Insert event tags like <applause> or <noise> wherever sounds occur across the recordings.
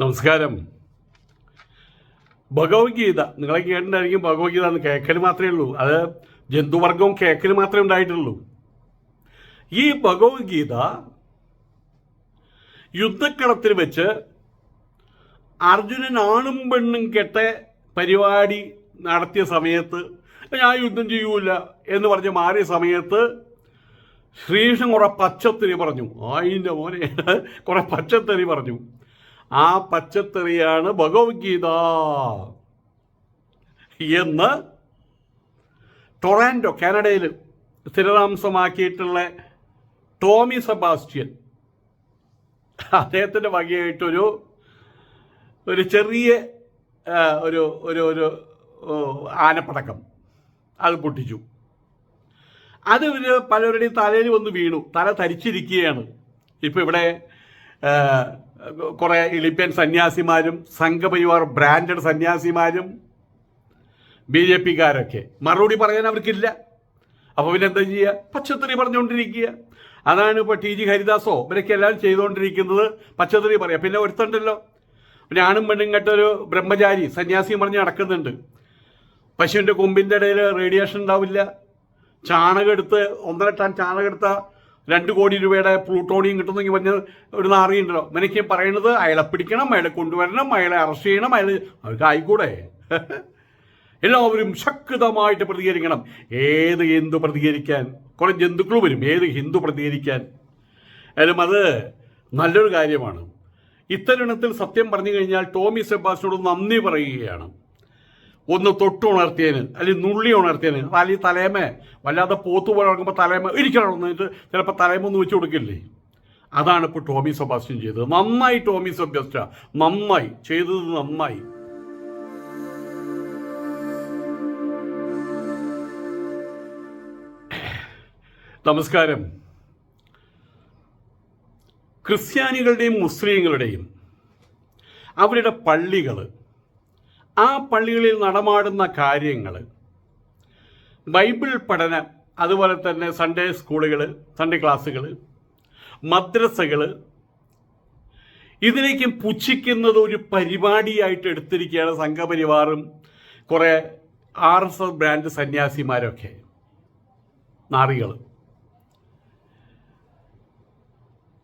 നമസ്കാരം. ഭഗവത്ഗീത. നിങ്ങളെ കേട്ടിട്ടുണ്ടായിരിക്കും ഭഗവത്ഗീത എന്ന്. കേക്കൽ മാത്രമേ ഉള്ളൂ. അത് ജന്തുവർഗവും കേക്കൽ മാത്രമേ ഉണ്ടായിട്ടുള്ളൂ. ഈ ഭഗവത്ഗീത യുദ്ധക്കളത്തിൽ വെച്ച് അർജുനൻ ആണും പെണ്ണും കെട്ട പരിപാടി നടത്തിയ സമയത്ത് ഞാൻ യുദ്ധം ചെയ്യൂല എന്ന് പറഞ്ഞ് മാറിയ സമയത്ത് ശ്രീകൃഷ്ണൻ കുറെ പച്ചത്തെറി പറഞ്ഞു. ആയിന്റെ മോനെ കുറെ പച്ചത്തെറി പറഞ്ഞു. ആ പച്ചത്തെറിയാണ് ഭഗവത്ഗീത. എന്ന് ടൊറാൻഡോ കാനഡയിൽ സ്ഥിരതാമസമാക്കിയിട്ടുള്ള ടോമി സെബാസ്റ്റ്യൻ. അദ്ദേഹത്തിന്റെ വകയായിട്ടൊരു ഒരു ചെറിയ ഒരു ഒരു ഒരു ആനപ്പടക്കം അത് പൊട്ടിച്ചു. അത് ഇവർ പലരുടെയും തലയിൽ വന്ന് വീണു. തല തരിച്ചിരിക്കുകയാണ് ഇപ്പം ഇവിടെ കുറേ ഇളിപ്യൻ സന്യാസിമാരും സംഘപരിവാർ ബ്രാൻഡഡ് സന്യാസിമാരും ബി ജെ പിക്കാരൊക്കെ. മറുപടി പറയാൻ അവർക്കില്ല. അപ്പോൾ പിന്നെ എന്താ ചെയ്യുക പച്ചത്തറി പറഞ്ഞുകൊണ്ടിരിക്കുക. അതാണ് ഇപ്പോൾ ടി ജി ഹരിദാസോ. ഇവരൊക്കെ എല്ലാം ചെയ്തുകൊണ്ടിരിക്കുന്നത് പച്ചത്തറി പറയാം. പിന്നെ ഒരുത്തുണ്ടല്ലോ. പിന്നെ ആണും പെണ്ണും കെട്ടൊരു ബ്രഹ്മചാരി സന്യാസിയും പറഞ്ഞ് നടക്കുന്നുണ്ട്. പശുവിന്റെ കൊമ്പിന്റെ ഇടയിൽ റേഡിയേഷൻ ഉണ്ടാവില്ല. ചാണകം എടുത്ത് ഒന്നര ടൺ ചാണകം എടുത്ത രണ്ട് കോടി രൂപയുടെ പ്ലൂട്ടോണിയം കിട്ടുന്നെങ്കിൽ പറഞ്ഞ് ഒരു നാറിയുണ്ടല്ലോ. ഇവനൊക്കെ പറയുന്നത് അയാളെ പിടിക്കണം അയാളെ കൊണ്ടുവരണം അയാളെ അറസ്റ്റ് ചെയ്യണം അയാൾ അവർക്ക് ആയിക്കൂടെ? <laughs> എല്ലാവരും ശക്തമായിട്ട് പ്രതികരിക്കണം. ഏത് ഹിന്ദു പ്രതികരിക്കാൻ? കുറെ ജന്തുക്കൾ വരും. ഏത് ഹിന്ദു പ്രതികരിക്കാൻ? എല്ലാം അത് നല്ലൊരു കാര്യമാണ്. ഇത്തരണത്തിൽ സത്യം പറഞ്ഞു കഴിഞ്ഞാൽ ടോമി സെബാസ്റ്റിനോട് നന്ദി പറയുകയാണ്. ഒന്ന് തൊട്ടുണർത്തിയതിന് അല്ലെങ്കിൽ നുള്ളി ഉണർത്തിയതിന് അല്ലെങ്കിൽ തലേമ വല്ലാതെ പോത്തു പോലെ ഇറങ്ങുമ്പോൾ തലേമ ഇരിക്കണം എന്നിട്ട് ചിലപ്പോൾ തലേമ ഒന്ന് വെച്ച് കൊടുക്കില്ലേ? അതാണ് ഇപ്പോൾ ടോമി സെബാസ്റ്റ്യൻ ചെയ്തത്. നന്നായി ടോമി സെബാസ്റ്റ്യ നന്നായി ചെയ്തത് നന്നായി. നമസ്കാരം. ക്രിസ്ത്യാനികളുടെയും മുസ്ലിങ്ങളുടെയും അവരുടെ പള്ളികൾ ആ പള്ളികളിൽ നടമാടുന്ന കാര്യങ്ങൾ ബൈബിൾ പഠനം അതുപോലെ തന്നെ സൺഡേ സ്കൂളുകൾ സൺഡേ ക്ലാസ്സുകൾ മദ്രസകൾ ഇതിലേക്കും പുച്ഛിക്കുന്നത് ഒരു പരിപാടിയായിട്ട് എടുത്തിരിക്കുകയാണ് സംഘപരിവാറും കുറേ ആർ എസ് എസ് ബ്രാൻഡ് സന്യാസിമാരൊക്കെ നാറികൾ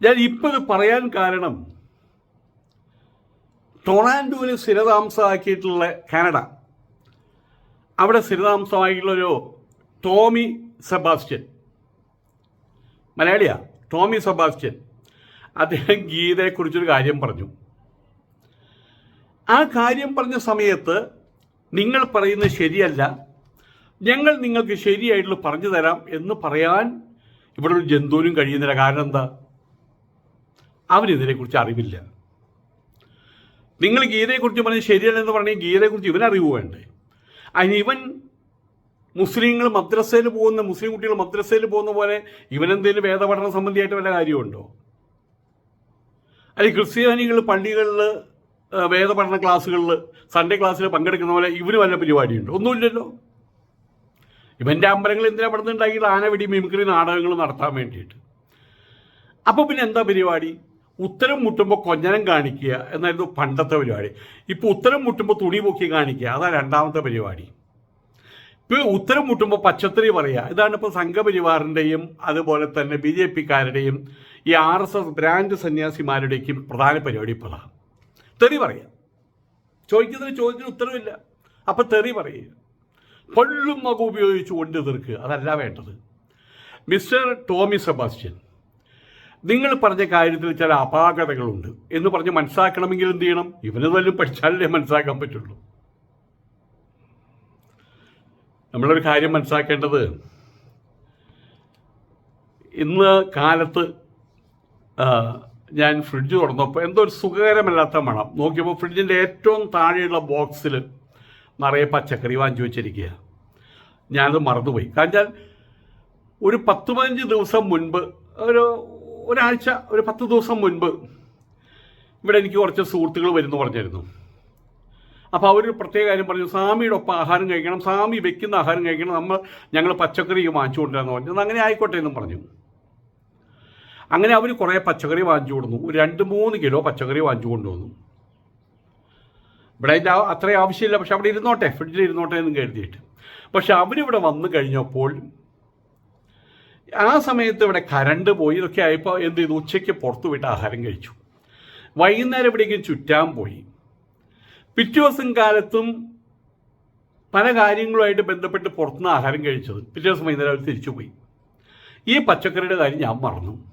ഞാൻ ഇപ്പോൾ പറയാൻ കാരണം ടൊറാൻഡോയിൽ സ്ഥിരതാമസമാക്കിയിട്ടുള്ള കാനഡ. അവിടെ സ്ഥിരതാമസമായിട്ടുള്ളൊരു ടോമി സെബാസ്റ്റ്യൻ. മലയാളിയാ ടോമി സെബാസ്റ്റ്യൻ. അദ്ദേഹം ഗീതയെക്കുറിച്ചൊരു കാര്യം പറഞ്ഞു. ആ കാര്യം പറഞ്ഞ സമയത്ത് നിങ്ങൾ പറയുന്നത് ശരിയല്ല ഞങ്ങൾ നിങ്ങൾക്ക് ശരിയായിട്ടുള്ള പറഞ്ഞു തരാം എന്ന് പറയാൻ ഇവിടെ ഒരു ജന്തുവിനും കഴിയുന്നില്ല. കാരണം എന്താ? അവനിതിനെക്കുറിച്ച് അറിവില്ല. നിങ്ങൾ ഗീതയെക്കുറിച്ച് പറഞ്ഞ് ശരിയല്ലെന്ന് പറഞ്ഞാൽ ഗീതയെക്കുറിച്ച് ഇവൻ അറിവ് വേണ്ടേ? അതിന് ഇവൻ മുസ്ലിങ്ങൾ മദ്രസയിൽ പോകുന്ന മുസ്ലിം കുട്ടികൾ മദ്രസയിൽ പോകുന്ന പോലെ ഇവനെന്തെങ്കിലും വേദപഠന സംബന്ധിയായിട്ട് വല്ല കാര്യമുണ്ടോ? അല്ലെങ്കിൽ ക്രിസ്ത്യാനികൾ പള്ളികളിൽ വേദപഠന ക്ലാസ്സുകളിൽ സൺഡേ ക്ലാസ്സിൽ പങ്കെടുക്കുന്ന പോലെ ഇവന് വല്ല പരിപാടിയുണ്ടോ? ഒന്നുമില്ലല്ലോ. ഇവന്റെ അമ്പലങ്ങൾ എന്തിനാ പെടുന്നുണ്ടാക്കിയിട്ട് ആനവെടി മിമിക്രി നാടകങ്ങൾ നടത്താൻ വേണ്ടിയിട്ട്. അപ്പോൾ പിന്നെ എന്താ പരിപാടി? ഉത്തരം മുട്ടുമ്പോൾ കൊഞ്ഞനം കാണിക്കുക എന്നായിരുന്നു പണ്ടത്തെ പരിപാടി. ഇപ്പോൾ ഉത്തരം മുട്ടുമ്പോൾ തുണി പൊക്കി കാണിക്കുക. അതാണ് രണ്ടാമത്തെ പരിപാടി. ഇപ്പോൾ ഉത്തരം മുട്ടുമ്പോൾ പച്ചത്തറി പറയുക. ഇതാണ് ഇപ്പോൾ സംഘപരിവാറിന്റെയും അതുപോലെ തന്നെ ബി ജെ പിക്കാരുടെയും ഈ ആർ എസ് എസ് ബ്രാൻഡ് സന്യാസിമാരുടെയും പ്രധാന പരിപാടി ഇപ്പോഴാണ്. തെറി പറയുക. ചോദിക്കുന്നതിന് ചോദ്യത്തിന് ഉത്തരവില്ല. അപ്പം തെറി പറയുക. പൊള്ളും ഉപയോഗിച്ച് കൊണ്ടു തീർക്കുക അതല്ല വേണ്ടത്. മിസ്റ്റർ ടോമി സെബാസ്റ്റ്യൻ നിങ്ങൾ പറഞ്ഞ കാര്യത്തിൽ ചില അപാകതകളുണ്ട് എന്ന് പറഞ്ഞ് മനസ്സിലാക്കണമെങ്കിൽ എന്ത് ചെയ്യണം? ഇവന് വല്ലതും പഠിച്ചാലേ മനസ്സിലാക്കാൻ പറ്റുള്ളൂ. നമ്മളൊരു കാര്യം മനസ്സിലാക്കേണ്ടത് ഇന്ന് കാലത്ത് ഞാൻ ഫ്രിഡ്ജ് തുറന്നപ്പോൾ എന്തോ ഒരു സുഖകരമല്ലാത്ത മണം. നോക്കിയപ്പോൾ ഫ്രിഡ്ജിന്റെ ഏറ്റവും താഴെയുള്ള ബോക്സിൽ നിറയെ പച്ചക്കറി വാങ്ങിച്ചു വെച്ചിരിക്കുക. ഞാനത് മറന്നുപോയി. കാരണം ഒരു പത്ത് പതിനഞ്ച് ദിവസം മുൻപ് ഒരു ഒരാഴ്ച ഒരു പത്ത് ദിവസം മുൻപ് ഇവിടെ എനിക്ക് കുറച്ച് സുഹൃത്തുക്കൾ വരുന്നു പറഞ്ഞിരുന്നു. അപ്പോൾ അവരൊരു പ്രത്യേക കാര്യം പറഞ്ഞു സ്വാമിയുടെ ഒപ്പം ആഹാരം കഴിക്കണം സ്വാമി വെക്കുന്ന ആഹാരം കഴിക്കണം നമ്മൾ ഞങ്ങൾ പച്ചക്കറി വാങ്ങിച്ചു കൊണ്ടുവരാന്ന് പറഞ്ഞു. അങ്ങനെ ആയിക്കോട്ടെ എന്നും പറഞ്ഞു. അങ്ങനെ അവർ കുറേ പച്ചക്കറി വാങ്ങിച്ചു കൊടുന്നു. ഒരു രണ്ട് മൂന്ന് കിലോ പച്ചക്കറി വാങ്ങിച്ചു കൊണ്ടുവന്നു ഇവിടെ അതിന്റെ അത്രയും ആവശ്യമില്ല പക്ഷെ അവിടെ ഇരുന്നോട്ടെ ഫ്രിഡ്ജിൽ ഇരുന്നോട്ടെ എന്ന് കരുതിയിട്ട്. പക്ഷെ അവരിവിടെ വന്നു കഴിഞ്ഞപ്പോൾ ആ സമയത്ത് ഇവിടെ കരണ്ട് പോയി ഇതൊക്കെ ആയപ്പോൾ എന്ത് ചെയ്തു? ഉച്ചയ്ക്ക് പുറത്തു വിട്ട് ആഹാരം കഴിച്ചു. വൈകുന്നേരം എവിടേക്കും ചുറ്റാൻ പോയി. പിറ്റേ ദിവസം കാലത്തും പല കാര്യങ്ങളുമായിട്ട് ബന്ധപ്പെട്ട് പുറത്തുനിന്ന് ആഹാരം കഴിച്ചത്. പിറ്റേ ദിവസം വൈകുന്നേരം അവർ തിരിച്ചു പോയി. ഈ പച്ചക്കറിയുടെ കാര്യം ഞാൻ മറന്നു.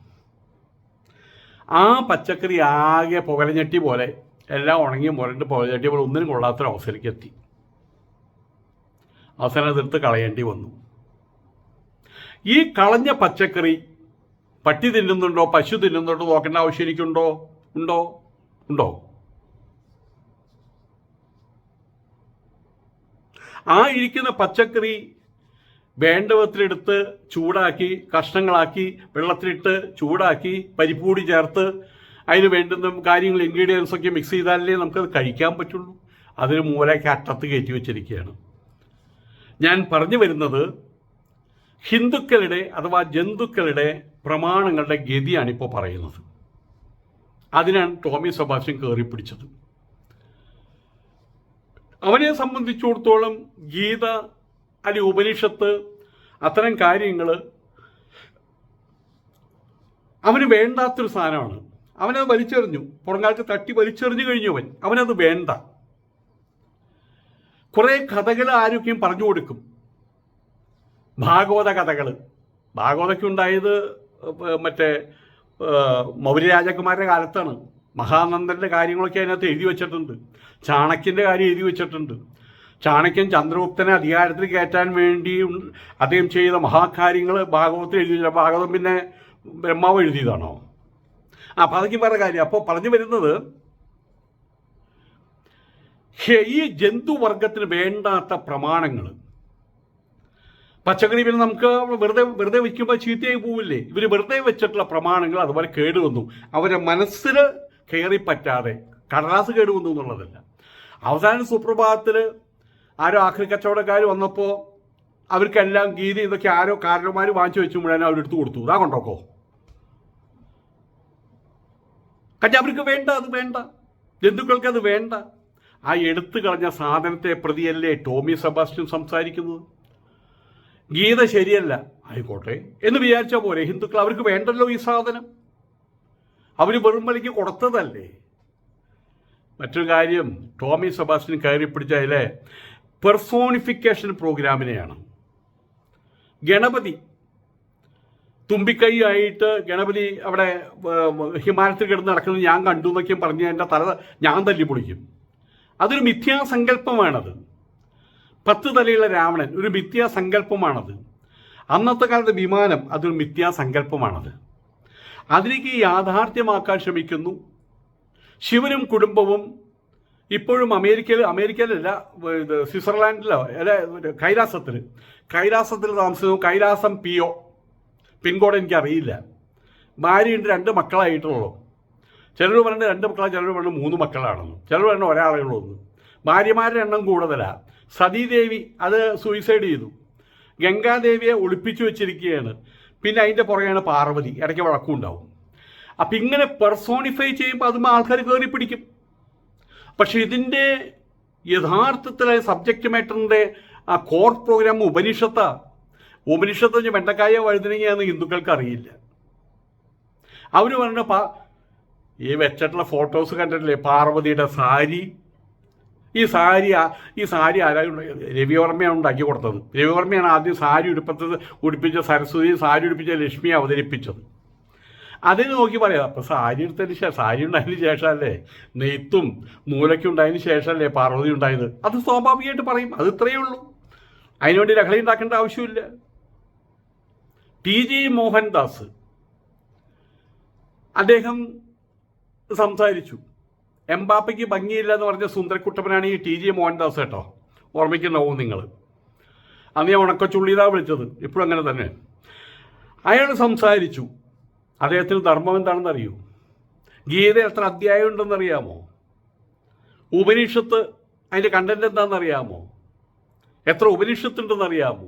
ആ പച്ചക്കറി ആകെ പുകലഞ്ഞട്ടി പോലെ എല്ലാം ഉണങ്ങി മുരണ്ട് പുകലഞ്ഞട്ടി പോലെ ഒന്നിനും കൊള്ളാത്തൊരവസ്ഥയിലേക്ക് എത്തി. അവസാനം അതെടുത്ത് കളയേണ്ടി വന്നു. ഈ കളഞ്ഞ പച്ചക്കറി പട്ടി തിന്നുന്നുണ്ടോ പശു തിന്നുന്നുണ്ടോ നോക്കേണ്ട ആവശ്യം എനിക്കുണ്ടോ? ഉണ്ടോ? ഉണ്ടോ? ആ ഇരിക്കുന്ന പച്ചക്കറി വേണ്ടവത്തിലെടുത്ത് ചൂടാക്കി കഷ്ണങ്ങളാക്കി വെള്ളത്തിലിട്ട് ചൂടാക്കി പരിപ്പൂടി ചേർത്ത് അതിന് വേണ്ടുന്ന കാര്യങ്ങൾ ഇൻഗ്രീഡിയൻസ് ഒക്കെ മിക്സ് ചെയ്താലേ നമുക്കത് കഴിക്കാൻ പറ്റുള്ളൂ. അതിന് മൂലയ്ക്ക് അറ്റത്ത് കയറ്റി വെച്ചിരിക്കുകയാണ്. ഞാൻ പറഞ്ഞു വരുന്നത് ഹിന്ദുക്കളുടെ അഥവാ ജന്തുക്കളുടെ പ്രമാണങ്ങളുടെ ഗതിയാണ് ഇപ്പോൾ പറയുന്നത്. അതിനാണ് ടോമി സെബാസ്റ്റ്യൻ കയറി പിടിച്ചത് അവനെ സംബന്ധിച്ചിടത്തോളം ഗീത അല്ലെ ഉപനിഷത്ത് അത്തരം കാര്യങ്ങൾ അവന് വേണ്ടാത്തൊരു സാധനമാണ്. അവനത് വലിച്ചെറിഞ്ഞു. പുറങ്കാലത്ത് തട്ടി വലിച്ചെറിഞ്ഞു കഴിഞ്ഞു അവൻ. അവനത് വേണ്ട. കുറേ കഥകൾ ആരൊക്കെയും പറഞ്ഞു കൊടുക്കും. ഭാഗവത കഥകൾ ഭാഗവതയ്ക്കുണ്ടായത് മറ്റേ മൗര്യ രാജകുമാരുടെ കാലത്താണ്. മഹാനന്ദന്റെ കാര്യങ്ങളൊക്കെ അതിനകത്ത് എഴുതി വെച്ചിട്ടുണ്ട്. ചാണക്യന്റെ കാര്യം എഴുതി വെച്ചിട്ടുണ്ട്. ചാണക്യൻ ചന്ദ്രഗുപ്തനെ അധികാരത്തിൽ കയറ്റാൻ വേണ്ടി അദ്ദേഹം ചെയ്ത മഹാകാര്യങ്ങൾ ഭാഗവതത്തിൽ എഴുതി ഭാഗവതം പിന്നെ ബ്രഹ്മാവ് എഴുതിയതാണോ? ആ അപ്പം അതൊക്കെ കാര്യം. അപ്പോൾ പറഞ്ഞു വരുന്നത് ഈ ജന്തുവർഗത്തിന് വേണ്ടാത്ത പ്രമാണങ്ങൾ പച്ചക്കറി പിന്നെ നമുക്ക് വെറുതെ വെറുതെ വയ്ക്കുമ്പോൾ ചീത്തയായി പോവില്ലേ? ഇവർ വെറുതെ വെച്ചിട്ടുള്ള പ്രമാണങ്ങൾ അതുപോലെ കേടുവന്നു അവരെ മനസ്സിൽ കയറി പറ്റാതെ കടലാസ് കേടുവന്നു എന്നുള്ളതല്ല. അവസാനം സുപ്രഭാതത്തിൽ ആരോ ആഖ്രി കച്ചവടക്കാർ വന്നപ്പോൾ അവർക്കെല്ലാം ഗീതി ഇതൊക്കെ ആരോ കാരണന്മാർ വാങ്ങിച്ചു വെച്ചു മുഴുവൻ അവരെടുത്ത് കൊടുത്തു. ഇതാ കൊണ്ടോക്കോ? കാരണം അവർക്ക് വേണ്ട അത് വേണ്ട. ജന്തുക്കൾക്ക് അത് വേണ്ട. ആ എടുത്തു കളഞ്ഞ സാധനത്തെ പ്രതിയല്ലേ ടോമി സെബാസ്റ്റ്യൻ സംസാരിക്കുന്നത്? ഗീത ശരിയല്ല. ആയിക്കോട്ടെ. എന്ന് വിചാരിച്ചാൽ പോരെ ഹിന്ദുക്കൾ അവർക്ക് വേണ്ടല്ലോ ഈ സാധനം. അവർ വെറും വലിക്ക് കൊടുത്തതല്ലേ? മറ്റൊരു കാര്യം ടോമി സെബാസ്റ്റ്യൻ കയറി പിടിച്ച അതിലെ പെർസോണിഫിക്കേഷൻ പ്രോഗ്രാമിനെയാണ്. ഗണപതി തുമ്പിക്കൈ ആയിട്ട് ഗണപതി അവിടെ ഹിമാലയത്തിൽ കിടന്ന് നടക്കുന്നത് ഞാൻ കണ്ടു എന്നൊക്കെ പറഞ്ഞ് എന്റെ തല ഞാൻ തല്ലി പൊളിക്കും അതൊരു മിഥ്യാസങ്കല്പമാണത്. പത്ത് തലയുള്ള രാവണൻ ഒരു മിഥ്യാസങ്കല്പമാണത്. അന്നത്തെ കാലത്തെ വിമാനം അതൊരു മിഥ്യാസങ്കല്പമാണത്. അതിലേക്ക് യാഥാർത്ഥ്യമാക്കാൻ ശ്രമിക്കുന്നു. ശിവനും കുടുംബവും ഇപ്പോഴും അമേരിക്കയിൽ അമേരിക്കയിലല്ല ഇത് സ്വിറ്റ്സർലാൻഡിലോ അല്ല കൈലാസത്തിൽ കൈലാസത്തിൽ താമസിക്കുന്നു. കൈലാസം പി ഒ പിൻകോഡ് എനിക്കറിയില്ല. ഭാര്യയുണ്ട് രണ്ട് മക്കളായിട്ടുള്ളൂ. ചിലർ പറഞ്ഞ് രണ്ട് മക്കളാണ് ചിലർ പറഞ്ഞ് മൂന്ന് മക്കളാണെന്ന്. ചിലർ പറഞ്ഞ ഒരാളേ ഉള്ളൂ. ഭാര്യമാരുടെ എണ്ണം കൂടുതലാണ് സതീദേവി അത് സൂയിസൈഡ് ചെയ്തു. ഗംഗാദേവിയെ ഒളിപ്പിച്ചു വെച്ചിരിക്കുകയാണ്. പിന്നെ അതിന്റെ പുറകെയാണ് പാർവതി ഇടയ്ക്ക് വഴക്കുണ്ടാവും അപ്പം ഇങ്ങനെ പെർസോണിഫൈ ചെയ്യുമ്പോൾ അതും ആൾക്കാർ കയറി പിടിക്കും. പക്ഷെ ഇതിന്റെ യഥാർത്ഥത്തിലെ സബ്ജക്റ്റ് മാറ്ററിന്റെ ആ കോർ പ്രോഗ്രാം ഉപനിഷത്ത. ഉപനിഷത്ത് വെണ്ടക്കായ വഴുതനങ്ങയാന്ന് ഹിന്ദുക്കൾക്ക് അറിയില്ല അവർ പറഞ്ഞ പാ ഈ വെച്ചിട്ടുള്ള ഫോട്ടോസ് കണ്ടിട്ടില്ലേ? പാർവതിയുടെ സാരി ഈ സാരി ഈ സാരി ആരാ ഉണ്ടാക്കിയത്? രവിവർമ്മയാണ് ഉണ്ടാക്കി കൊടുത്തത്. രവിവർമ്മയാണ് ആദ്യം സാരി ഉടുപ്പത്തത് ഉടുപ്പിച്ച സരസ്വതി സാരി ഉടുപ്പിച്ച ലക്ഷ്മിയെ അവതരിപ്പിച്ചത്. അതിന് നോക്കി പറയാം അപ്പം സാരി എടുത്തതിന് ശേഷം സാരി ഉണ്ടായതിന് ശേഷമല്ലേ? നെയ്ത്തും മൂലയ്ക്കും ഉണ്ടായതിന് ശേഷമല്ലേ പാർവതി ഉണ്ടായത്? അത് സ്വാഭാവികമായിട്ട് പറയും അത് ഇത്രയേ ഉള്ളൂ. അതിനുവേണ്ടി ലഹളി ഉണ്ടാക്കേണ്ട ആവശ്യമില്ല. ടി ജി മോഹൻദാസ് അദ്ദേഹം സംസാരിച്ചു. എംബാപ്പയ്ക്ക് ഭംഗിയില്ല എന്ന് പറഞ്ഞ സുന്ദരക്കുട്ടപ്പനാണ് ഈ ടി ജി മോഹൻദാസ് കേട്ടോ. ഓർമ്മിക്കുന്നുണ്ടാവും നിങ്ങൾ അന്ന് ഞാൻ ഉണക്കച്ചുള്ളിതാ വിളിച്ചത്. ഇപ്പോഴും അങ്ങനെ തന്നെ. അയാൾ സംസാരിച്ചു. അദ്ദേഹത്തിന് ധർമ്മം എന്താണെന്ന് അറിയൂ ഗീത എത്ര അധ്യായം ഉണ്ടെന്ന് അറിയാമോ ഉപനിഷത്ത് അതിന്റെ കണ്ടന്റ് എന്താണെന്ന് അറിയാമോ എത്ര ഉപനിഷത്തുണ്ടെന്ന് അറിയാമോ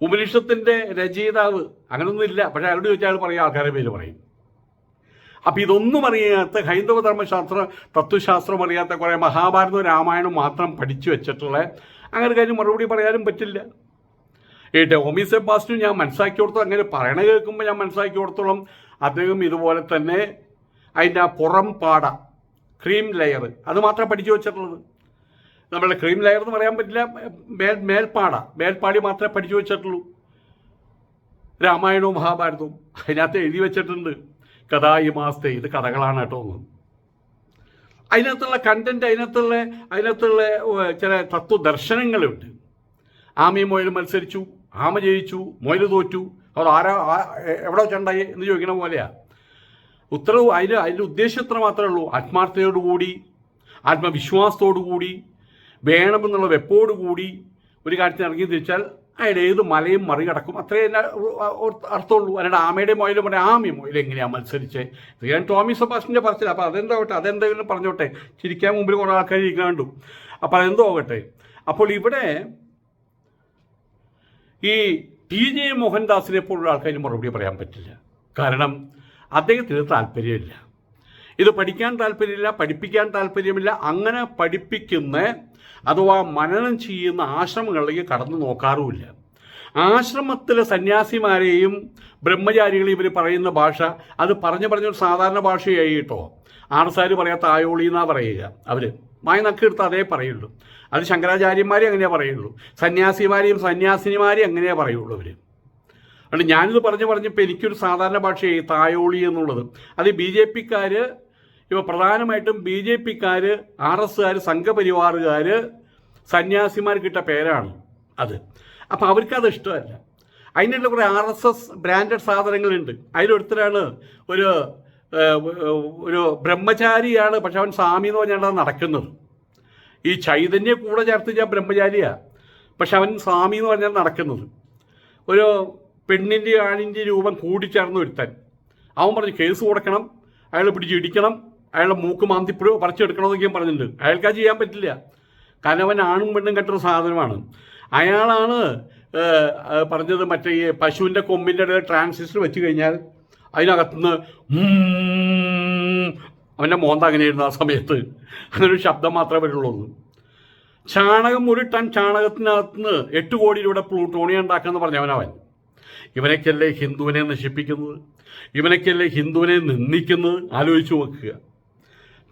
ഉപനിഷത്തിന്റെ രചയിതാവ് അങ്ങനൊന്നുമില്ല. പക്ഷേ അയാളോട് ചോദിച്ചാൽ പറയും ആൾക്കാരുടെ പേര് പറയും. അപ്പം ഇതൊന്നും അറിയാത്ത ഹൈന്ദവ ധർമ്മശാസ്ത്ര തത്വശാസ്ത്രം അറിയാത്ത കുറേ മഹാഭാരതവും രാമായണവും മാത്രം പഠിച്ചു വെച്ചിട്ടുള്ള അങ്ങനെ കാര്യം മറുപടി പറയാനും പറ്റില്ല. ഈ ടോമി സെബാസ്റ്റിനും ഞാൻ മനസ്സിലാക്കി കൊടുത്തു അങ്ങനെ പറയണ കേൾക്കുമ്പോൾ ഞാൻ മനസ്സിലാക്കി കൊടുത്തോളം അദ്ദേഹം ഇതുപോലെ തന്നെ അതിന്റെ ആ പുറം പാട ക്രീം ലെയർ അത് മാത്രമേ പഠിച്ചു വെച്ചിട്ടുള്ളത്. നമ്മളുടെ ക്രീം ലെയർ എന്ന് പറയാൻ പറ്റില്ല മേൽ മേൽപ്പാട മേൽപ്പാടി മാത്രമേ പഠിച്ചു വെച്ചിട്ടുള്ളൂ. രാമായണവും മഹാഭാരതവും അതിനകത്ത് എഴുതി വെച്ചിട്ടുണ്ട്. കഥായി മാസത്തെ ഇത് കഥകളാണ് കേട്ടോ. അതിനകത്തുള്ള കണ്ടന്റ് അതിനകത്തുള്ള അതിനകത്തുള്ള ചില തത്വദർശനങ്ങളുണ്ട്. ആമയും മൊയിലും മത്സരിച്ചു ആമ ജയിച്ചു മൊയിൽ തോറ്റു. അവർ ആരാ എവിടെ ചണ്ടായി എന്ന് ചോദിക്കണ പോലെയാ. ഉത്തരവ് അതിന് അതിന്റെ ഉദ്ദേശം ഇത്ര മാത്രമേ ഉള്ളൂ. ആത്മാർത്ഥതയോടുകൂടി ആത്മവിശ്വാസത്തോടുകൂടി വേണമെന്നുള്ള വെപ്പോടുകൂടി ഒരു കാര്യത്തിന് ഇറങ്ങി തിരിച്ചാൽ അയാൾ ഏത് മലയും മറികടക്കും. അത്രേ എല്ലാ അർത്ഥമുള്ളൂ. അല്ലാണ്ട് ആമയുടെ മൊയിലും പറയാം ആമി മോയിൽ എങ്ങനെയാണ് മത്സരിച്ച്? ഞാൻ ടോമി സബാസ്റ്റിന്റെ പറച്ചില്ല അപ്പോൾ അതെന്താവട്ടെ അതെന്തെങ്കിലും പറഞ്ഞോട്ടെ. ചിരിക്കാൻ മുമ്പിൽ കുറേ ആൾക്കാർ ഇരിക്കാണ്ടു. അപ്പോൾ അതെന്തോ ആകട്ടെ? അപ്പോൾ ഇവിടെ ഈ ടി ജെ മോഹൻദാസിനെ പോലുള്ള ആൾക്കാർ മറുപടി പറയാൻ പറ്റില്ല. കാരണം അദ്ദേഹത്തിന് താല്പര്യമില്ല. ഇത് പഠിക്കാൻ താല്പര്യമില്ല പഠിപ്പിക്കാൻ താല്പര്യമില്ല. അങ്ങനെ പഠിപ്പിക്കുന്ന അഥവാ മനനം ചെയ്യുന്ന ആശ്രമങ്ങളിലേക്ക് കടന്നു നോക്കാറുമില്ല. ആശ്രമത്തിലെ സന്യാസിമാരെയും ബ്രഹ്മചാരികളെയും ഇവർ പറയുന്ന ഭാഷ അത് പറഞ്ഞു പറഞ്ഞൊരു സാധാരണ ഭാഷയായി കേട്ടോ. ആർസാര് പറയാത്ത ആയോളി എന്നാ പറയുക. അവർ മായ നക്കെടുത്ത് അതേ പറയുള്ളൂ. അത് ശങ്കരാചാര്യന്മാരെ അങ്ങനെയേ പറയുള്ളൂ. സന്യാസിമാരെയും സന്യാസിനിമാരെയും അങ്ങനെയേ പറയുള്ളൂ അവർ അതുകൊണ്ട് ഞാനിത് പറഞ്ഞു പറഞ്ഞപ്പോൾ എനിക്കൊരു സാധാരണ ഭാഷയായി തായോളി എന്നുള്ളത്. അത് ബി ജെ പിക്കാർ ഇപ്പോൾ പ്രധാനമായിട്ടും ബി ജെ പിക്കാർ ആർ എസ്സുകാർ സംഘപരിവാറുകാർ സന്യാസിമാർക്കിട്ട പേരാണ് അത്. അപ്പോൾ അവർക്കത് ഇഷ്ടമല്ല. അതിനുള്ള കുറേ ആർ എസ് എസ് ബ്രാൻഡഡ് സാധനങ്ങളുണ്ട്. അതിലൊരുത്തരാണ് ഒരു ഒരു ബ്രഹ്മചാരിയാണ് പക്ഷെ അവൻ സ്വാമി എന്ന് പറഞ്ഞാണ് നടക്കുന്നത്. ഈ ചൈതന്യ കൂടെ ചേർത്ത് ഞാൻ ബ്രഹ്മചാരിയാണ് പക്ഷെ അവൻ സ്വാമി എന്ന് പറഞ്ഞാൽ നടക്കുന്നത്. ഒരു പെണ്ണിന്റെ ആണിന്റെ രൂപം കൂടിച്ചേർന്ന് ഒരുത്തൻ. അവൻ പറഞ്ഞു കേസ് കൊടുക്കണം അയാൾ പിടിച്ച് ഇടിക്കണം അയാളുടെ മൂക്ക് മാന്തിപ്പുഴ പറിച്ചെടുക്കണമെന്നൊക്കെ ഞാൻ പറഞ്ഞിട്ടുണ്ട്. അയാൾക്ക് അത് ചെയ്യാൻ പറ്റില്ല. കാരണം അവൻ ആണും പെണ്ണും കെട്ടൊരു സാധനമാണ്. അയാളാണ് പറഞ്ഞത് മറ്റേ ഈ പശുവിന്റെ കൊമ്പിന്റെ ഇടയിൽ ട്രാൻസിസ്റ്റർ വെച്ച് കഴിഞ്ഞാൽ അതിനകത്തുനിന്ന് അവന്റെ മോന്ത അങ്ങനെയായിരുന്നു ആ സമയത്ത്. അങ്ങനൊരു ശബ്ദം മാത്രമേ വരുള്ളൂ ചാണകം ഒരു ടൺ ചാണകത്തിനകത്തുനിന്ന് എട്ട് കോടി രൂപയുടെ പ്ലൂട്ടോണിയം ഉണ്ടാക്കാമെന്ന് പറഞ്ഞവനവൻ. ഇവനൊക്കെയല്ലേ ഹിന്ദുവിനെ നശിപ്പിക്കുന്നത്? ഇവനൊക്കെയല്ലേ ഹിന്ദുവിനെ നിന്ദിക്കുന്നത്? ആലോചിച്ച് നോക്കുക.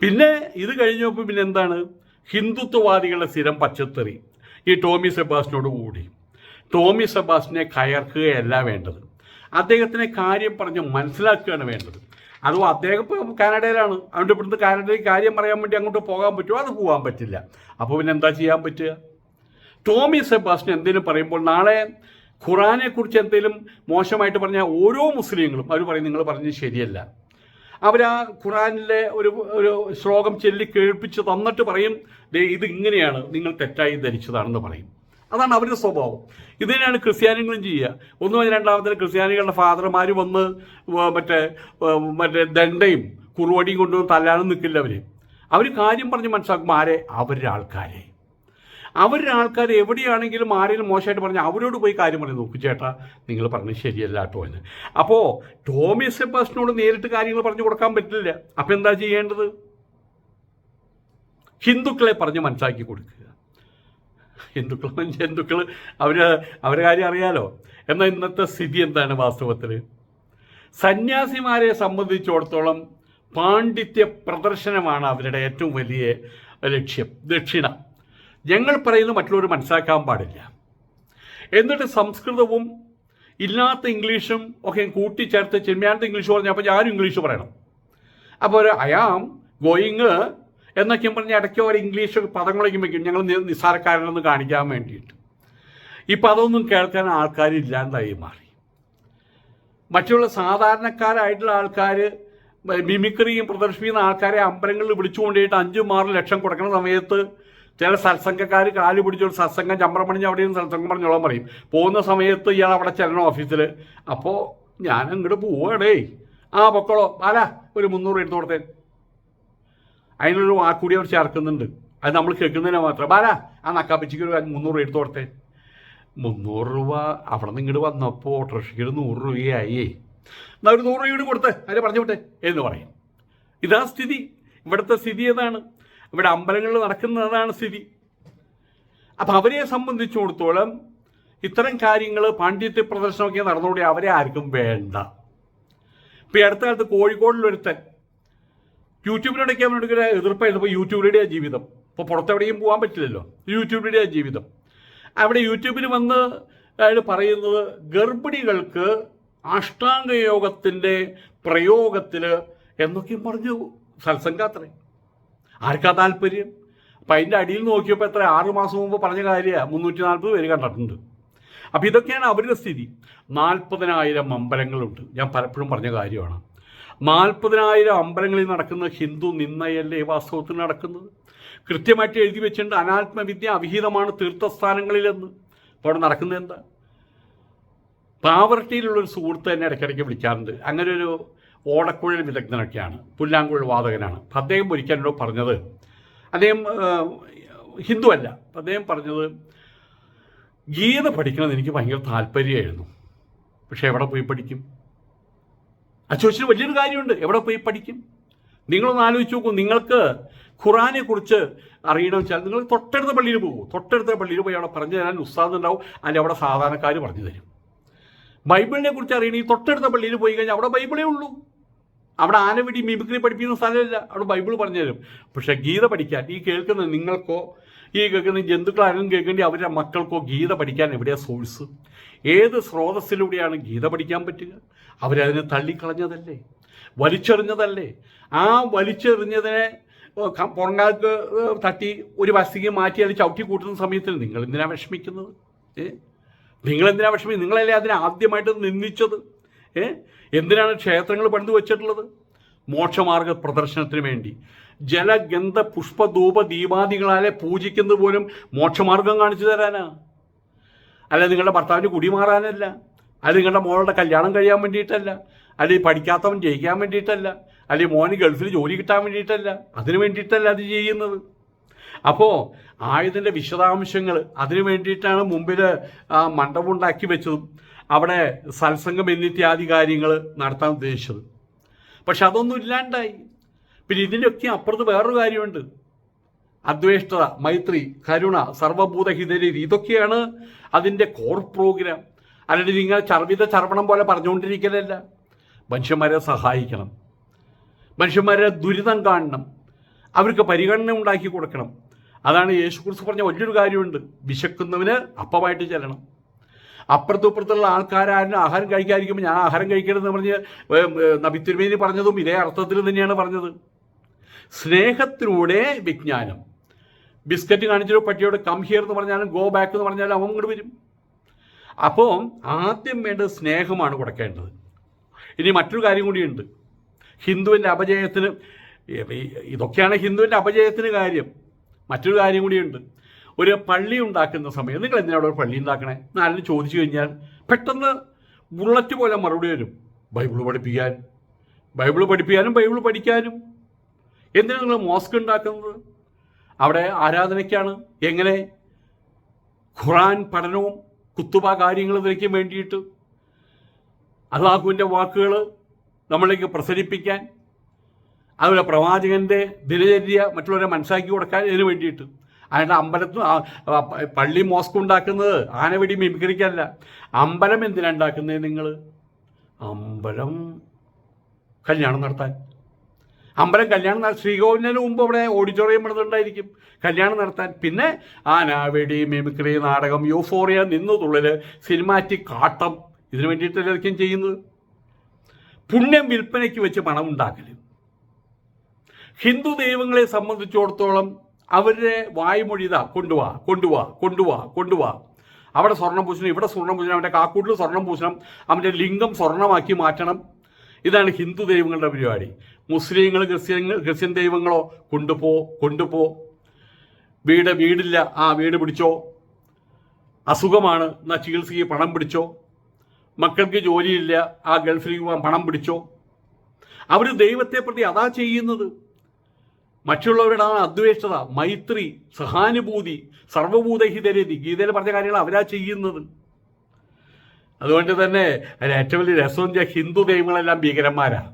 പിന്നെ ഇത് കഴിഞ്ഞപ്പോൾ പിന്നെ എന്താണ്? ഹിന്ദുത്വവാദികളുടെ സ്ഥിരം പച്ചത്തെറി. ഈ ടോമി സെബാസ്റ്റിനോട് കൂടി. ടോമി സെബാസ്റ്റിനെ കയർക്കുകയല്ല വേണ്ടത്. അദ്ദേഹത്തിനെ കാര്യം പറഞ്ഞ് മനസ്സിലാക്കുകയാണ് വേണ്ടത്. അതോ അദ്ദേഹം ഇപ്പോൾ കാനഡയിലാണ്. അതുകൊണ്ട് ഇവിടുന്ന് കാനഡയിൽ കാര്യം പറയാൻ വേണ്ടി അങ്ങോട്ട് പോകാൻ പറ്റുമോ? അത് പോകാൻ പറ്റില്ല. അപ്പോൾ പിന്നെ എന്താ ചെയ്യാൻ പറ്റുക? ടോമി സെബാസ്റ്റ്യൻ എന്തെങ്കിലും പറയുമ്പോൾ നാളെ ഖുറാനെക്കുറിച്ച് എന്തെങ്കിലും മോശമായിട്ട് പറഞ്ഞാൽ ഓരോ മുസ്ലിങ്ങളും അവർ പറയും നിങ്ങൾ പറഞ്ഞത് ശരിയല്ല. അവർ ആ ഖുറാനിലെ ഒരു ഒരു ശ്ലോകം ചൊല്ലി കേൾപ്പിച്ച് തന്നിട്ട് പറയും ദേ ഇത് ഇങ്ങനെയാണ് നിങ്ങൾ തെറ്റായി ധരിച്ചതാണെന്ന് പറയും. അതാണ് അവരുടെ സ്വഭാവം. ഇത് തന്നെയാണ് ക്രിസ്ത്യാനികളും ചെയ്യുക. ഒന്ന് പറഞ്ഞ രണ്ടാമത്തെ ക്രിസ്ത്യാനികളുടെ ഫാദർമാർ വന്ന് മറ്റേ മറ്റേ ദണ്ടയും കുറുവടിയും കൊണ്ടുവന്ന് തല്ലാനും നിൽക്കില്ല അവർ അവർ കാര്യം പറഞ്ഞ് മനസ്സിലാക്കുമ്പോൾ ആരെ? അവരുടെ ആൾക്കാരെ അവരുടെ ആൾക്കാർ എവിടെയാണെങ്കിലും ആരെങ്കിലും മോശമായിട്ട് പറഞ്ഞാൽ അവരോട് പോയി കാര്യം പറഞ്ഞു നോക്കൂ ചേട്ടാ നിങ്ങൾ പറഞ്ഞത് ശരിയല്ല കേട്ടോ എന്ന്. അപ്പോൾ ടോമി സെബാസ്റ്റിനോട് നേരിട്ട് കാര്യങ്ങൾ പറഞ്ഞു കൊടുക്കാൻ പറ്റില്ല. അപ്പം എന്താ ചെയ്യേണ്ടത്? ഹിന്ദുക്കളെ പറഞ്ഞ് മനസ്സിലാക്കി കൊടുക്കുക. ഹിന്ദുക്കൾ ഹിന്ദുക്കൾ അവർ അവരെ കാര്യം അറിയാലോ. എന്നാൽ ഇന്നത്തെ സ്ഥിതി എന്താണ് വാസ്തവത്തിൽ സന്യാസിമാരെ സംബന്ധിച്ചിടത്തോളം പാണ്ഡിത്യ പ്രദർശനമാണ് അവരുടെ ഏറ്റവും വലിയ ലക്ഷ്യം ദക്ഷിണ. ഞങ്ങൾ പറയുന്നത് മറ്റുള്ളവർ മനസ്സിലാക്കാൻ പാടില്ല. എന്നിട്ട് സംസ്കൃതവും ഇല്ലാത്ത ഇംഗ്ലീഷും ഒക്കെ കൂട്ടിച്ചേർത്ത് ചെമ്മയാത്ത ഇംഗ്ലീഷ് പറഞ്ഞാൽ അപ്പോൾ ഞാനും ഇംഗ്ലീഷ് പറയണം. അപ്പോൾ ഒരു അയാം ഗോയിങ് എന്നൊക്കെ പറഞ്ഞ് ഇടയ്ക്ക് ഒരു ഇംഗ്ലീഷ് പദങ്ങളൊക്കെ വയ്ക്കും ഞങ്ങൾ നിസ്സാരക്കാരനെന്ന് കാണിക്കാൻ വേണ്ടിയിട്ട്. ഇപ്പം അതൊന്നും കേൾക്കാൻ ആൾക്കാരില്ലാണ്ടായി മാറി. മറ്റുള്ള സാധാരണക്കാരായിട്ടുള്ള ആൾക്കാർ മിമിക്രിയും പ്രദർശിപ്പിക്കുന്ന ആൾക്കാരെ അമ്പലങ്ങളിൽ വിളിച്ചു കൊണ്ടുപോയിട്ട് അഞ്ചും ആറും ലക്ഷം കൊടുക്കുന്ന സമയത്ത് ചില സത്സംഗക്കാർ കാൽ പിടിച്ചോണ്ട് സത്സംഗം ചമ്പ്രം പണിഞ്ഞ് അവിടെ ഇരുന്ന് സത്സംഗം പറഞ്ഞോളാൻ പറയും. പോകുന്ന സമയത്ത് ഇയാൾ അവിടെ ചെല്ലണം ഓഫീസിൽ അപ്പോൾ ഞാൻ അങ്ങോട്ട് പോവാടേ. ആ പൊക്കോളോ. അല്ല ഒരു മുന്നൂറ് എടുത്ത് കൊടുത്തേ. അതിനൊരു വാക്കുകൂടി അവർ ചേർക്കുന്നുണ്ട്. അത് നമ്മൾ കേൾക്കുന്നതിന് മാത്രം. ബാല ആ നക്കാപ്പിച്ചിക്ക് ഒരു മുന്നൂറ് എടുത്ത് കൊടുത്തേ. മുന്നൂറ് രൂപ അവിടെ നിന്ന് ഇങ്ങോട്ട് വന്നപ്പോൾ ഓട്ടോറിക്ഷയ്ക്ക് ഒരു നൂറ് രൂപയായി. എന്നാൽ ഒരു നൂറ് രൂപ കൂടി കൊടുത്ത്. അതിന് പറഞ്ഞു വിട്ടെ എന്ന് പറയും. ഇതാ സ്ഥിതി. ഇവിടുത്തെ സ്ഥിതി ഏതാണ്? ഇവിടെ അമ്പലങ്ങളിൽ നടക്കുന്നതാണ് സ്ഥിതി. അപ്പം അവരെ സംബന്ധിച്ചിടത്തോളം ഇത്തരം കാര്യങ്ങൾ പാണ്ഡിത്യ പ്രദർശനമൊക്കെ നടന്നുകൂടി അവരെ ആർക്കും വേണ്ട. ഇപ്പം ഈ അടുത്ത കാലത്ത് കോഴിക്കോടിലൊരുത്തൻ യൂട്യൂബിനിടയ്ക്ക് അവനോട് ഒരു എതിർപ്പായിരുന്നു. ഇപ്പോൾ യൂട്യൂബിലൂടെയാണ് ജീവിതം. ഇപ്പോൾ പുറത്തെവിടെയും പോകാൻ പറ്റില്ലല്ലോ. യൂട്യൂബിലൂടെയാണ് ജീവിതം. അവിടെ യൂട്യൂബിൽ വന്ന് അയാൾ പറയുന്നത് ഗർഭിണികൾക്ക് അഷ്ടാംഗ യോഗത്തിന്റെ പ്രയോഗത്തിൽ എന്നൊക്കെയും പറഞ്ഞു സത്സംഗാത്രേ. ആർക്കാ താല്പര്യം? അപ്പം അതിന്റെ അടിയിൽ നോക്കിയപ്പോൾ എത്ര? ആറ് മാസം മുമ്പ് പറഞ്ഞ കാര്യമാണ് മുന്നൂറ്റി നാൽപ്പത് പേര് കണ്ടിട്ടുണ്ട്. അപ്പം ഇതൊക്കെയാണ് അവരുടെ സ്ഥിതി. നാൽപ്പതിനായിരം അമ്പലങ്ങളുണ്ട്. ഞാൻ പലപ്പോഴും പറഞ്ഞ കാര്യമാണ്. നാൽപ്പതിനായിരം അമ്പലങ്ങളിൽ നടക്കുന്ന ഹിന്ദു നിന്നയല്ലേ വാസ്തവത്തിൽ നടക്കുന്നത്? കൃത്യമായിട്ട് എഴുതി വെച്ചിട്ടുണ്ട്. അനാത്മവിദ്യ അവിഹിതമാണ് തീർത്ഥസ്ഥാനങ്ങളിലെന്ന്. അപ്പോൾ അവിടെ നടക്കുന്നത് എന്താ? പാവർട്ടിയിലുള്ളൊരു സുഹൃത്ത് തന്നെ ഇടയ്ക്കിടയ്ക്ക് വിളിക്കാറുണ്ട്. അങ്ങനെ ഒരു ഓടക്കുഴൽ വിദഗ്ധനൊക്കെയാണ്. പുല്ലാങ്കുഴൽ വാതകനാണ്. അപ്പം അദ്ദേഹം ഒരിക്കലോ പറഞ്ഞത് അദ്ദേഹം ആ, ഹിന്ദു അല്ല. അപ്പം അദ്ദേഹം പറഞ്ഞത് ഗീത പഠിക്കണമെന്ന് എനിക്ക് ഭയങ്കര താല്പര്യമായിരുന്നു. പക്ഷേ എവിടെ പോയി പഠിക്കും? ആ വലിയൊരു കാര്യമുണ്ട്. എവിടെ പോയി പഠിക്കും? നിങ്ങളൊന്ന് ആലോചിച്ച് നോക്കൂ. നിങ്ങൾക്ക് ഖുറാനെ കുറിച്ച് അറിയണമെന്ന് വെച്ചാൽ നിങ്ങൾ തൊട്ടടുത്ത പള്ളിയിൽ പോകും. തൊട്ടടുത്ത പള്ളിയിൽ പോയി അവിടെ പറഞ്ഞു തരാൻ ഉസ്താദ് ഉണ്ടാവും. അല്ലെങ്കിൽ അവിടെ സാധാരണക്കാർ പറഞ്ഞു തരും. ബൈബിളിനെ കുറിച്ച് അറിയണമെങ്കിൽ തൊട്ടടുത്ത പള്ളിയിൽ പോയി കഴിഞ്ഞാൽ അവിടെ ബൈബിളേ ഉള്ളൂ. അവിടെ ആനവിടി മിമിക്രി പഠിപ്പിക്കുന്ന സ്ഥലമില്ല അവിടെ ബൈബിൾ പറഞ്ഞുതരും. പക്ഷേ ഗീത പഠിക്കാൻ ഈ കേൾക്കുന്ന നിങ്ങൾക്കോ ഈ കേൾക്കുന്ന ജന്തുക്കൾ ആരും കേൾക്കേണ്ടി അവരുടെ മക്കൾക്കോ ഗീത പഠിക്കാൻ എവിടെയാ സോഴ്സ് ഏത് സ്രോതസ്സിലൂടെയാണ് ഗീത പഠിക്കാൻ പറ്റുക? അവരതിനെ തള്ളിക്കളഞ്ഞതല്ലേ? വലിച്ചെറിഞ്ഞതല്ലേ? ആ വലിച്ചെറിഞ്ഞതിനെ പുറങ്കാലത്ത് തട്ടി ഒരു വസ്തിക മാറ്റി അത് ചവിട്ടി കൂട്ടുന്ന സമയത്തിൽ നിങ്ങൾ എന്തിനാ വിഷമിക്കുന്നത്? ഏ? നിങ്ങൾ എന്തിനാ വിഷമിക്കുന്നത്? നിങ്ങളല്ലേ അതിനെ ആദ്യമായിട്ട് നിന്ദിച്ചത്? ഏ? എന്തിനാണ് ക്ഷേത്രങ്ങൾ പണിതു വെച്ചിട്ടുള്ളത്? മോക്ഷമാർഗ പ്രദർശനത്തിന് വേണ്ടി. ജലഗന്ധ പുഷ്പധൂപ ദീപാദികളാലെ പൂജിക്കുന്നത് പോലും മോക്ഷമാർഗം കാണിച്ചു തരാനാ. അല്ല നിങ്ങളുടെ ഭർത്താവിന് കുടിമാറാനല്ല അത് നിങ്ങളുടെ മോളുടെ കല്യാണം കഴിയാൻ വേണ്ടിയിട്ടല്ല. അല്ലെങ്കിൽ പഠിക്കാത്തവൻ ജയിക്കാൻ വേണ്ടിയിട്ടല്ല. അല്ലെങ്കിൽ മോന് ഗൾഫിൽ ജോലി കിട്ടാൻ വേണ്ടിയിട്ടല്ല. അതിന് വേണ്ടിയിട്ടല്ല അത് ചെയ്യുന്നത്. അപ്പോൾ ആയുധന്റെ വിശദാംശങ്ങൾ അതിനു വേണ്ടിയിട്ടാണ് മുമ്പിൽ മണ്ഡപമുണ്ടാക്കി വെച്ചതും അവിടെ സത്സംഗം എന്നിത്യാദി കാര്യങ്ങൾ നടത്താൻ ഉദ്ദേശിച്ചത്. പക്ഷെ അതൊന്നും ഇല്ലാണ്ടായി. പിന്നെ ഇതിന്റെയൊക്കെ അപ്പുറത്ത് വേറൊരു കാര്യമുണ്ട്. അദ്വേഷ്ടത മൈത്രി കരുണ സർവഭൂതഹിതരീതി ഇതൊക്കെയാണ് അതിന്റെ കോർ പ്രോഗ്രാം അല്ലാണ്ട് നിങ്ങൾ ചർവിത ചർവണം പോലെ പറഞ്ഞുകൊണ്ടിരിക്കലല്ല. മനുഷ്യന്മാരെ സഹായിക്കണം. മനുഷ്യന്മാരെ ദുരിതം കാണണം. അവർക്ക് പരിഗണന ഉണ്ടാക്കി കൊടുക്കണം. അതാണ് യേശു കുറിച്ച് പറഞ്ഞ വലിയൊരു കാര്യമുണ്ട്. വിശക്കുന്നവന് അപ്പമായിട്ട് ചെല്ലണം. അപ്പുറത്തും ഇപ്പുറത്തുള്ള ആൾക്കാരും ആഹാരം കഴിക്കാതിരിക്കുമ്പോൾ ഞാൻ ആഹാരം കഴിക്കരുതെന്ന് പറഞ്ഞ് ഏ, ഏ, നബി തിരുമേനി പറഞ്ഞതും ഇതേ അർത്ഥത്തിൽ തന്നെയാണ് പറഞ്ഞത്. സ്നേഹത്തിലൂടെ വിജ്ഞാനം. ബിസ്ക്കറ്റ് കാണിച്ചിട്ട് പട്ടിയോട് കം ഹിയർ എന്ന് പറഞ്ഞാലും ഗോ ബാക്ക് എന്ന് പറഞ്ഞാലും അവൻ ഇങ്ങോട്ട് വരും. അപ്പോൾ ആദ്യം വേണ്ടത് സ്നേഹമാണ് കൊടുക്കേണ്ടത്. ഇനി മറ്റൊരു കാര്യം കൂടിയുണ്ട്. ഹിന്ദുവിന്റെ അപജയത്തിന് ഇതൊക്കെയാണ് ഹിന്ദുവിന്റെ അപജയത്തിന് കാര്യം. മറ്റൊരു കാര്യം കൂടിയുണ്ട്. ഒരു പള്ളി ഉണ്ടാക്കുന്ന സമയം നിങ്ങൾ എന്തിനാണ് ഒരു പള്ളി ഉണ്ടാക്കണേ? എന്നാലും ചോദിച്ചു കഴിഞ്ഞാൽ പെട്ടെന്ന് ബുള്ളറ്റ് പോലെ മറുപടി വരും. ബൈബിൾ പഠിപ്പിക്കാൻ. ബൈബിൾ പഠിപ്പിക്കാനും ബൈബിൾ പഠിക്കാനും. എന്തിനാണ് നിങ്ങൾ മോസ്ക് ഉണ്ടാക്കുന്നത്? അവിടെ ആരാധനയ്ക്കാണ്? എങ്ങനെ? ഖുറാൻ പഠനവും കുത്തുബ കാര്യങ്ങളും ഇതിലേക്ക് വേണ്ടിയിട്ട്. അള്ളാഹുവിന്റെ വാക്കുകൾ നമ്മളിലേക്ക് പ്രസരിപ്പിക്കാൻ അതുപോലെ പ്രവാചകന്റെ ദിനചര്യ മറ്റുള്ളവരെ മനസ്സിലാക്കി കൊടുക്കാൻ ഇതിന് വേണ്ടിയിട്ട്. അതിന്റെ അമ്പലത്തിൽ പള്ളി മോസ്ക് ഉണ്ടാക്കുന്നത് ആനവെടി മിമിക്രിക്കല്ല. അമ്പലം എന്തിനാണ് ഉണ്ടാക്കുന്നത് നിങ്ങൾ അമ്പലം കല്യാണം നടത്താൻ. അമ്പലം കല്യാണം ശ്രീകോവിലിന് മുമ്പ് അവിടെ ഓഡിറ്റോറിയം പണിതുണ്ടായിരിക്കും കല്യാണം നടത്താൻ. പിന്നെ ആനാവെടി മിമിക്രി നാടകം യൂഫോറിയ നിന്നു സിനിമാറ്റിക് കാട്ടം ഇതിനു വേണ്ടിയിട്ടല്ലേ ഇതൊക്കെയും ചെയ്യുന്നത്? പുണ്യം വിൽപ്പനയ്ക്ക് വെച്ച് പണം ഉണ്ടാക്കൽ ഹിന്ദു ദൈവങ്ങളെ സംബന്ധിച്ചിടത്തോളം അവരുടെ വായ്മൊഴി ഇതാ കൊണ്ടുപോവാ കൊണ്ടുപോവാ കൊണ്ടുപോവാ കൊണ്ടുപോവാ അവിടെ സ്വർണം പൂശണം ഇവിടെ സ്വർണം പൂശണം അവന്റെ കാക്കൂട്ടിൽ സ്വർണം പൂശണം അവന്റെ ലിംഗം സ്വർണമാക്കി മാറ്റണം. ഇതാണ് ഹിന്ദു ദൈവങ്ങളുടെ പരിപാടി. മുസ്ലിങ്ങൾ ക്രിസ്ത്യൻ ക്രിസ്ത്യൻ ദൈവങ്ങളോ കൊണ്ടുപോ കൊണ്ടുപോ. വീട് വീടില്ല ആ വീട് പിടിച്ചോ. അസുഖമാണ് എന്നാ ചികിത്സയ്ക്ക് പണം പിടിച്ചോ. മക്കൾക്ക് ജോലിയില്ല ആ ഗൾഫിലേക്ക് പോകാൻ പണം പിടിച്ചോ. അവർ ദൈവത്തെ പ്രതി അതാ ചെയ്യുന്നത്. മറ്റുള്ളവരുടെ ആ അദ്വേഷത മൈത്രി സഹാനുഭൂതി സർവഭൂതഹിതരതി. ഗീതയിൽ പറഞ്ഞ കാര്യങ്ങൾ അവരാ ചെയ്യുന്നത്. അതുകൊണ്ട് തന്നെ അതിൽ ഏറ്റവും വലിയ രസം വെച്ചാൽ ഹിന്ദു ദൈവങ്ങളെല്ലാം ഭീകരന്മാരാ.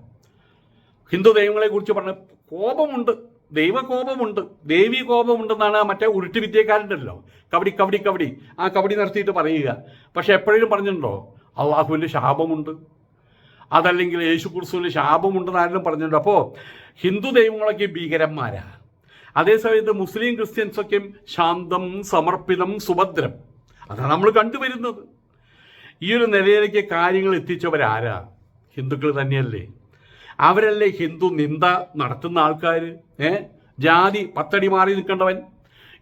ഹിന്ദു ദൈവങ്ങളെ കുറിച്ച് പറഞ്ഞ കോപമുണ്ട് ദൈവകോപമുണ്ട് ദേവി കോപമുണ്ടെന്നാണ് മറ്റേ ഉരുട്ടി വിദ്യക്കാരുണ്ടല്ലോ കബഡി കബഡി കബഡി. ആ കബഡി നടത്തിയിട്ട് പറയുക. പക്ഷെ എപ്പോഴും പറഞ്ഞിട്ടുണ്ടോ? അള്ളാഹുവിന്റെ ശാപമുണ്ട്. അതല്ലെങ്കിൽ യേശു കുറിച്ചുള്ള ശാപമുണ്ടെന്ന് പറഞ്ഞിട്ടുണ്ട്? അപ്പോൾ ഹിന്ദു ദൈവങ്ങളൊക്കെ ഭീകരന്മാരാ. അതേസമയത്ത് മുസ്ലിം ക്രിസ്ത്യൻസൊക്കെയും ശാന്തം സമർപ്പിതം സുഭദ്രം. അതാണ് നമ്മൾ കണ്ടുവരുന്നത്. ഈ ഒരു നിലയിലേക്ക് കാര്യങ്ങൾ എത്തിച്ചവരാരാ? ഹിന്ദുക്കൾ തന്നെയല്ലേ. അവരല്ലേ ഹിന്ദു നിന്ദ നടത്തുന്ന ആൾക്കാർ ഏ? ജാതി പത്തടി മാറി നിൽക്കേണ്ടവൻ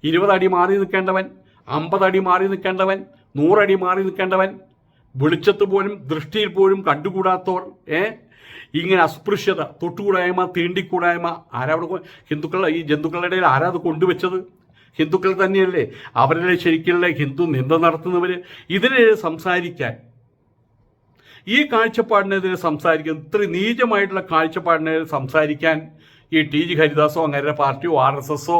ഇരുപതടി മാറി നിൽക്കേണ്ടവൻ അമ്പതടി മാറി നിൽക്കേണ്ടവൻ നൂറടി മാറി നിൽക്കേണ്ടവൻ വെളിച്ചത്ത് പോലും ദൃഷ്ടിയിൽ പോലും കണ്ടുകൂടാത്തവർ ഏ? ഇങ്ങനെ അസ്പൃശ്യത തൊട്ടുകൂടായ്മ തീണ്ടിക്കൂടായ്മ ആരാ ഹിന്ദുക്കൾ ഈ ജന്തുക്കളുടെ ഇടയിൽ ആരാ അത് കൊണ്ടുവച്ചത്? ഹിന്ദുക്കൾ തന്നെയല്ലേ? അവരുടെ ശരിക്കുള്ള ഹിന്ദു നിന്ദ നടത്തുന്നവർ ഇതിനെതിരെ സംസാരിക്കാൻ. ഈ കാഴ്ചപ്പാടിനെതിരെ സംസാരിക്കാൻ ഇത്ര നീചമായിട്ടുള്ള കാഴ്ചപ്പാടിനെതിരെ സംസാരിക്കാൻ ഈ ടി ജി ഹരിദാസോ അങ്ങനെ പാർട്ടിയോ ആർ എസ് എസോ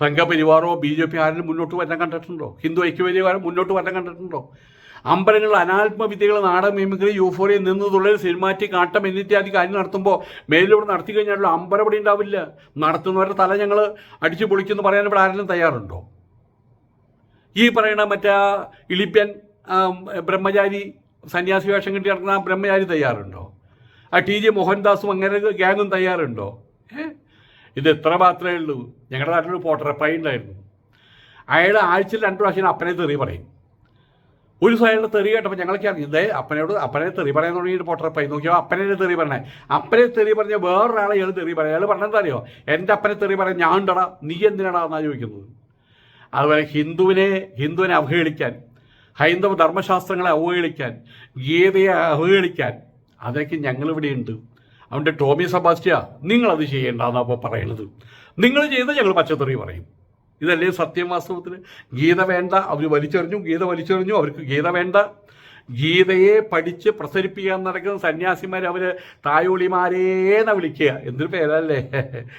സംഘപരിവാറോ ബി ജെ പി ആരെങ്കിലും മുന്നോട്ട് വരാൻ കണ്ടിട്ടുണ്ടോ? ഹിന്ദു ഐക്യപരിവാരം മുന്നോട്ട് വരാൻ കണ്ടിട്ടുണ്ടോ? അമ്പലങ്ങൾ അനാത്മവിദ്യകൾ നാടൻ മിമിക്രി യൂഫോറിയ നിന്ന് തുള്ളൽ സിനിമാറ്റിക് ആട്ടം എന്നിത്യാദി കാര്യം നടത്തുമ്പോൾ മേലിലൂടെ നടത്തി കഴിഞ്ഞാലുള്ള അമ്പലം ഇവിടെ ഉണ്ടാവില്ല. നടത്തുന്നവരുടെ തല ഞങ്ങൾ അടിച്ചു പൊളിക്കുന്നു പറയാൻ ഇവിടെ ആരെങ്കിലും തയ്യാറുണ്ടോ? ഈ പറയുന്ന മറ്റേ ഇളിപ്യൻ ബ്രഹ്മചാരി സന്യാസി വേഷം കിട്ടി നടക്കുന്ന ബ്രഹ്മചാരി തയ്യാറുണ്ടോ? ആ ടി ജെ മോഹൻദാസും അങ്ങനെ ഗ്യാങ്ങും തയ്യാറുണ്ടോ? ഇത് എത്ര മാത്രമേ ഉള്ളൂ. ഞങ്ങളുടെ നാട്ടിലൊരു പോട്ടറപ്പായി ഉണ്ടായിരുന്നു. അയാൾ ആഴ്ചയിൽ രണ്ട് പ്രാവശ്യം അപ്പനെ തെറി പറയും. ഒരു സൈഡിൽ തെറി കേട്ടപ്പോൾ ഞങ്ങളൊക്കെ ഇതേ അപ്പനോട് അപ്പനെ തെറി പറയാൻ തുടങ്ങിയിട്ട് പോട്ടറെ പൈ നോക്കിയോ അപ്പനെ തെറി പറഞ്ഞേ. അപ്പനെ തെറി പറഞ്ഞ വേറൊരാളെ ഇയാൾ തെറി പറയാം. അയാൾ പറഞ്ഞെന്താ അറിയോ? എന്റെ അപ്പനെ തെറി പറയാൻ ഞാൻ ഉണ്ടടാ നീ എന്തിനാടാ എന്നാ ചോദിക്കുന്നത്? അതുപോലെ ഹിന്ദുവിനെ ഹിന്ദുവിനെ അവഹേളിക്കാൻ ഹൈന്ദവ ധർമ്മശാസ്ത്രങ്ങളെ അവഹേളിക്കാൻ ഗീതയെ അവഹേളിക്കാൻ അതൊക്കെ ഞങ്ങളിവിടെ ഉണ്ട്. അതുകൊണ്ട് ടോമി സബാസ്റ്റിയ നിങ്ങളത് ചെയ്യേണ്ടെന്നാണ് അപ്പോൾ പറയുന്നത്. നിങ്ങൾ ചെയ്ത് ഞങ്ങൾ പച്ചത്തെറി പറയും. ഇതല്ലേ സത്യം വാസ്തവത്തിൽ ഗീത വേണ്ട അവർ വലിച്ചെറിഞ്ഞു ഗീത വലിച്ചെറിഞ്ഞു അവർക്ക് ഗീത വേണ്ട. ഗീതയെ പഠിച്ച് പ്രസരിപ്പിക്കാൻ നടക്കുന്ന സന്യാസിമാർ അവർ തായോളിമാരേന്ന വിളിക്കുക. എന്തൊരു പേരല്ലേ?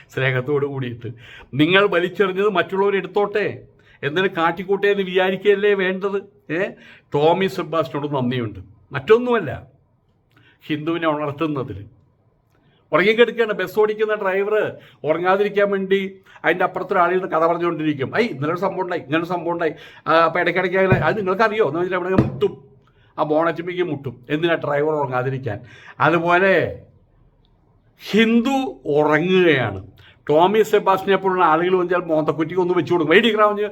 സ്നേഹത്തോട് കൂടിയിട്ട്. നിങ്ങൾ വലിച്ചെറിഞ്ഞത് മറ്റുള്ളവർ എടുത്തോട്ടെ. എന്തിനു കാട്ടിക്കൂട്ടെ എന്ന് വിചാരിക്കുകയല്ലേ വേണ്ടത്? ഏ? ടോമി സെബാസ്റ്റിനോട് നന്ദിയുണ്ട്. മറ്റൊന്നുമല്ല. ഹിന്ദുവിനെ ഉണർത്തുന്നതിൽ ഉറങ്ങിക്കെടുക്കുകയാണ്. ബസ് ഓടിക്കുന്ന ഡ്രൈവർ ഉറങ്ങാതിരിക്കാൻ വേണ്ടി അതിന്റെ അപ്പുറത്തൊരാളിൽ നിന്ന് കഥ പറഞ്ഞുകൊണ്ടിരിക്കും. ഐ ഇന്നലെ സംഭവം ഉണ്ടായി ഇങ്ങനൊരു സംഭവം ഉണ്ടായി. അപ്പോൾ ഇടയ്ക്കിടയ്ക്ക് അങ്ങനെ അത് നിങ്ങൾക്കറിയോ? എന്ന് വെച്ചാൽ അവിടെ മുട്ടും. ആ ബോണറ്റിമിക്ക് മുട്ടും. എന്തിനാ ഡ്രൈവർ ഉറങ്ങാതിരിക്കാൻ? അതുപോലെ ഹിന്ദു ഉറങ്ങുകയാണ്. ടോമി സെബാസ്റ്റിനെ പോലുള്ള ആളുകൾ വന്നാൽ മോന്തക്കുറ്റിക്ക് ഒന്ന് വെച്ചു കൊടുക്കും വൈഡിക്രാവഞ്ഞ്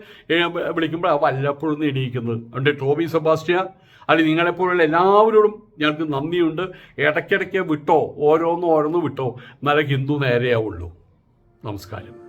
വിളിക്കുമ്പോൾ വല്ലപ്പോഴും എണീക്കുന്നത്. അതുകൊണ്ട് ടോമി സെബാസ്റ്റ്യ അല്ലെങ്കിൽ നിങ്ങളെപ്പോലുള്ള എല്ലാവരോടും ഞങ്ങൾക്ക് നന്ദിയുണ്ട്. ഇടയ്ക്കിടയ്ക്ക് വിട്ടോ ഓരോന്നും ഓരോന്നും വിട്ടോ. എന്നാലേ ഹിന്ദു നേരെയാവുള്ളൂ. നമസ്കാരം.